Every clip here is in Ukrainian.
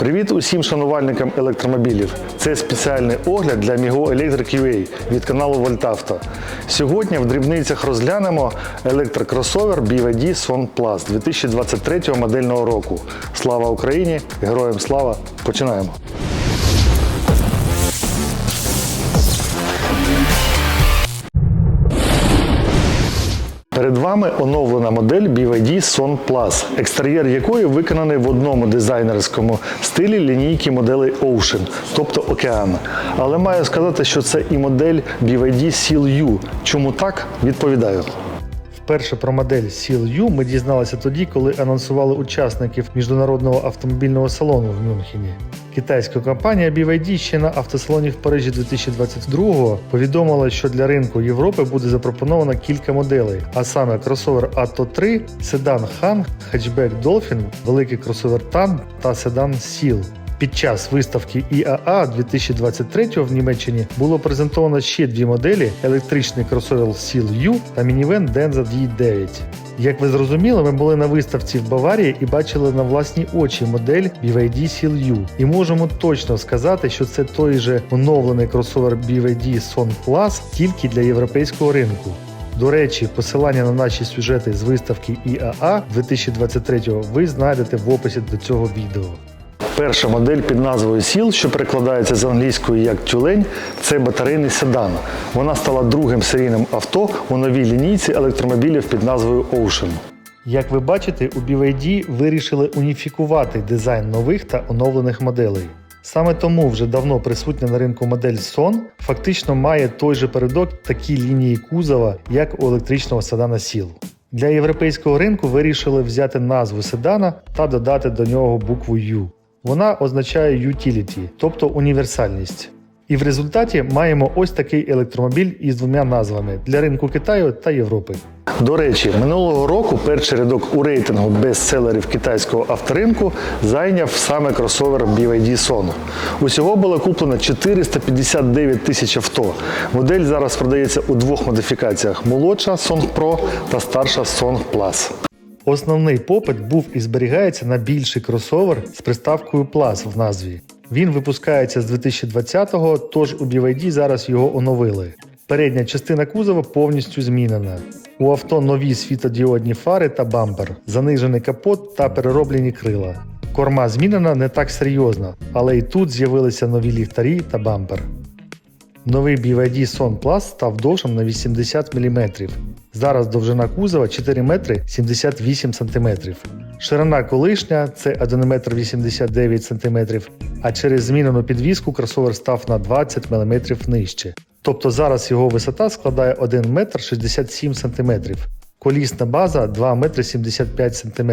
Привіт усім шанувальникам електромобілів. Це спеціальний огляд для Migo Electric UA від каналу Вольтавто. Сьогодні в дрібницях розглянемо електрокросовер BYD Son Plus 2023 модельного року. Слава Україні! Героям слава! Починаємо! Перед вами оновлена модель BYD Son Plus, екстер'єр якої виконаний в одному дизайнерському стилі лінійки моделей Ocean, тобто океан. Але маю сказати, що це і модель BYD Seal U. Чому так? Відповідаю. Вперше про модель Seal U ми дізналися тоді, коли анонсували учасників міжнародного автомобільного салону в Мюнхені. Китайська компанія BYD ще на автосалоні в Парижі 2022 повідомила, що для ринку Європи буде запропоновано кілька моделей, а саме кросовер Atto 3, седан Han, хетчбек Dolphin, великий кросовер Tan та седан Seal. Під час виставки IAA 2023 в Німеччині було презентовано ще дві моделі: електричний кросовер Seal U та мінівен Denza D9. Як ви зрозуміли, ми були на виставці в Баварії і бачили на власні очі модель BYD Seal U. І можемо точно сказати, що це той же оновлений кросовер BYD Son Plus тільки для європейського ринку. До речі, посилання на наші сюжети з виставки IAA 2023 ви знайдете в описі до цього відео. Перша модель під назвою Seal, що перекладається з англійської як тюлень, це батарейний седан. Вона стала другим серійним авто у новій лінійці електромобілів під назвою Ocean. Як ви бачите, у BYD вирішили уніфікувати дизайн нових та оновлених моделей. Саме тому вже давно присутня на ринку модель Son фактично має той же передок такій лінії кузова, як у електричного седана Seal. Для європейського ринку вирішили взяти назву седана та додати до нього букву U. Вона означає utility, тобто універсальність. І в результаті маємо ось такий електромобіль із двома назвами для ринку Китаю та Європи. До речі, минулого року перший рядок у рейтингу бестселерів китайського авторинку зайняв саме кросовер BYD Son. Усього було куплено 459 тисяч авто. Модель зараз продається у двох модифікаціях: молодша Song Pro та старша Song Plus. Основний попит був і зберігається на більший кросовер з приставкою Plus в назві. Він випускається з 2020-го, тож у BYD зараз його оновили. Передня частина кузова повністю змінена. У авто нові світодіодні фари та бампер, занижений капот та перероблені крила. Корма змінена не так серйозно, але і тут з'явилися нові ліхтарі та бампер. Новий BYD Son Plus став довшим на 80 мм. Зараз довжина кузова 4 метри 78 см. Ширина колишня це 1 метр 89 см, а через змінену підвіску кросовер став на 20 мм нижче. Тобто зараз його висота складає 1 метр 67 см. Колісна база 2 метри 75 см.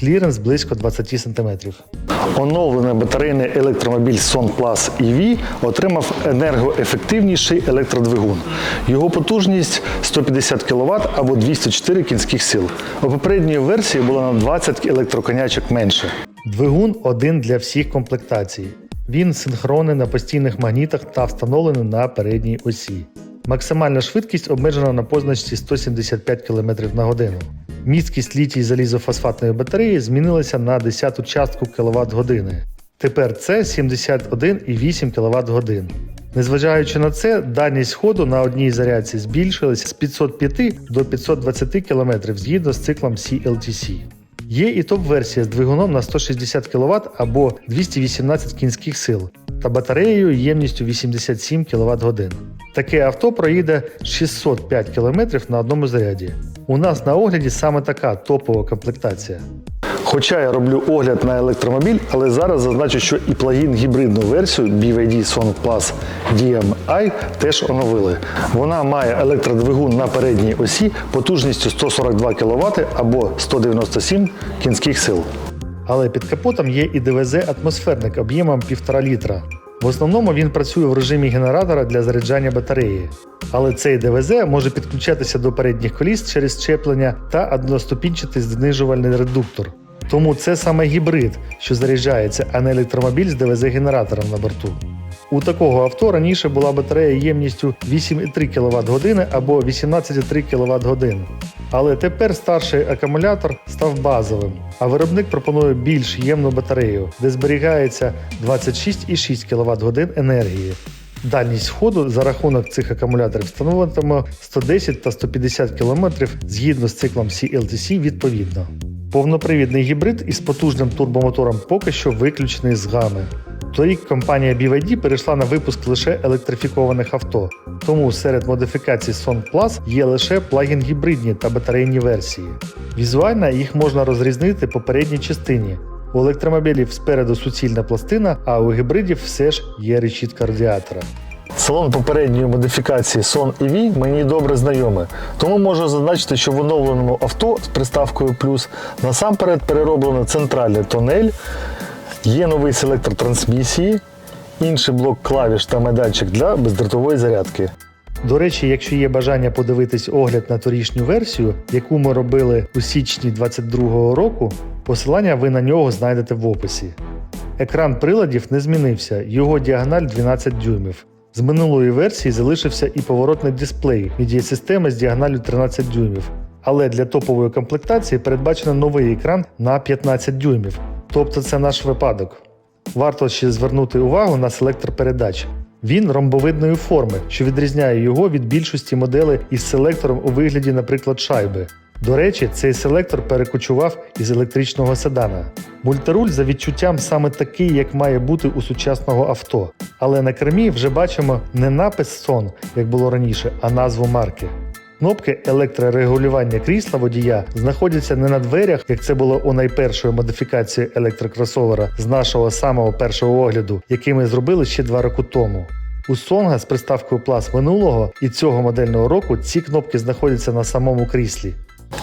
Кліренс близько 20 см. Оновлений батарейний електромобіль Son Plus EV отримав енергоефективніший електродвигун. Його потужність 150 кВт або 204 кінських сил. У попередньої версії було на 20 електроконячок менше. Двигун один для всіх комплектацій. Він синхронний на постійних магнітах та встановлений на передній осі. Максимальна швидкість обмежена на позначці 175 км на годину. Місткість літій залізофосфатної батареї змінилася на 10 частку кВт години. Тепер це 71,8 кВт годин. Незважаючи на це, дальність ходу на одній зарядці збільшилася з 505 до 520 км згідно з циклом CLTC. Є і топ-версія з двигуном на 160 кВт або 218 кінських сил та батареєю ємністю 87 кВт годин. Таке авто проїде 605 км на одному заряді. У нас на огляді саме така топова комплектація. Хоча я роблю огляд на електромобіль, але зараз зазначу, що і плагін гібридну версію BYD Son Plus DMI теж оновили. Вона має електродвигун на передній осі потужністю 142 кВт або 197 кінських сил. Але під капотом є і ДВЗ-атмосферник об'ємом 1,5 літра. В основному він працює в режимі генератора для заряджання батареї. Але цей ДВЗ може підключатися до передніх коліс через щеплення та одноступінчатий знижувальний редуктор. Тому це саме гібрид, що заряджається, а не електромобіль з ДВЗ-генератором на борту. У такого авто раніше була батарея ємністю 8,3 кВт години або 18,3 кВт годин. Але тепер старший акумулятор став базовим, а виробник пропонує більш ємну батарею, де зберігається 26,6 кВт годин енергії. Дальність входу за рахунок цих акумуляторів становитиме 110 та 150 км згідно з циклом CLTC відповідно. Повнопривідний гібрид із потужним турбомотором поки що виключений з гами. Торік компанія BYD перейшла на випуск лише електрифікованих авто, тому серед модифікацій Son Plus є лише плагін-гібридні та батарейні версії. Візуально їх можна розрізнити по передній частині. У електромобілів спереду суцільна пластина, а у гібридів все ж є решітка радіатора. Салон попередньої модифікації Son EV мені добре знайомий, тому можу зазначити, що в оновленому авто з приставкою плюс насамперед перероблено центральний тонель, є новий селектор трансмісії, інший блок клавіш та майданчик для бездротової зарядки. До речі, якщо є бажання подивитись огляд на торішню версію, яку ми робили у січні 2022 року, посилання ви на нього знайдете в описі. Екран приладів не змінився, його діагональ 12 дюймів. З минулої версії залишився і поворотний дисплей медіасистеми з діагоналю 13 дюймів. Але для топової комплектації передбачено новий екран на 15 дюймів. Тобто це наш випадок. Варто ще звернути увагу на селектор передач. Він ромбовидної форми, що відрізняє його від більшості моделей із селектором у вигляді, наприклад, шайби. До речі, цей селектор перекочував із електричного седана. Мультируль за відчуттям саме такий, як має бути у сучасного авто. Але на кермі вже бачимо не напис Son, як було раніше, а назву марки. Кнопки електрорегулювання крісла водія знаходяться не на дверях, як це було у найпершої модифікації електрокросовера з нашого самого першого огляду, який ми зробили ще два роки тому. У Сонга з приставкою Plus минулого і цього модельного року ці кнопки знаходяться на самому кріслі.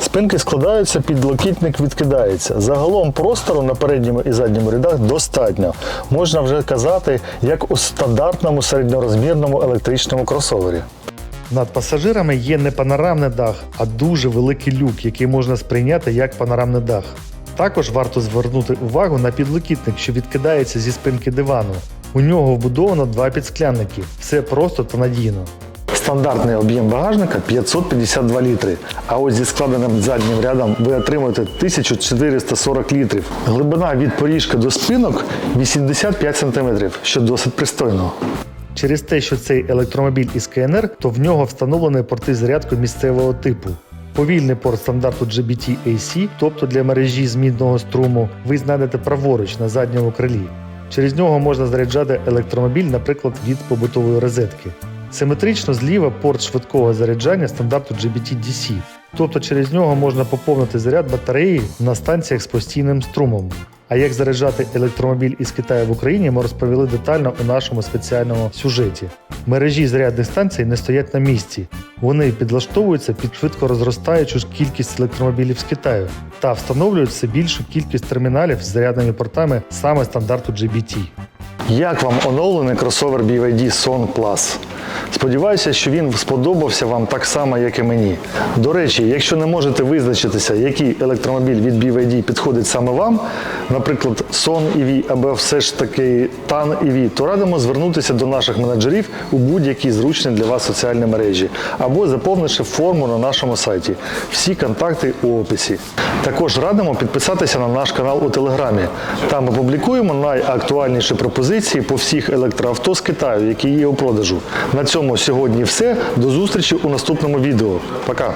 Спинки складаються, підлокітник відкидається. Загалом простору на передньому і задньому рядах достатньо. Можна вже казати, як у стандартному середньорозмірному електричному кросовері. Над пасажирами є не панорамний дах, а дуже великий люк, який можна сприйняти як панорамний дах. Також варто звернути увагу на підлокітник, що відкидається зі спинки дивану. У нього вбудовано два підсклянники. Все просто та надійно. Стандартний об'єм багажника 552 літри, а ось зі складеним заднім рядом ви отримуєте 1440 літрів. Глибина від поріжка до спинок 85 см, що досить пристойно. Через те, що цей електромобіль із КНР, то в нього встановлені порти зарядки місцевого типу. Повільний порт стандарту GBT AC, тобто для мережі змінного струму, ви знайдете праворуч на задньому крилі. Через нього можна заряджати електромобіль, наприклад, від побутової розетки. Симетрично зліва порт швидкого заряджання стандарту GBT DC, тобто через нього можна поповнити заряд батареї на станціях з постійним струмом. А як заряджати електромобіль із Китаю в Україні, ми розповіли детально у нашому спеціальному сюжеті. Мережі зарядних станцій не стоять на місці. Вони підлаштовуються під швидко розростаючу кількість електромобілів з Китаю та встановлюють все більшу кількість терміналів з зарядними портами саме стандарту GBT. Як вам оновлений кросовер BYD Son Plus? Сподіваюся, що він сподобався вам так само, як і мені. До речі, якщо не можете визначитися, який електромобіль від BYD підходить саме вам, наприклад, Son EV або все ж таки TAN EV, то радимо звернутися до наших менеджерів у будь-якій зручній для вас соціальній мережі або заповнивши форму на нашому сайті. Всі контакти у описі. Також радимо підписатися на наш канал у Телеграмі. Там ми публікуємо найактуальніші пропозиції по всіх електроавто з Китаю, які є у продажу. На цьому сьогодні все. До зустрічі у наступному відео. Пока!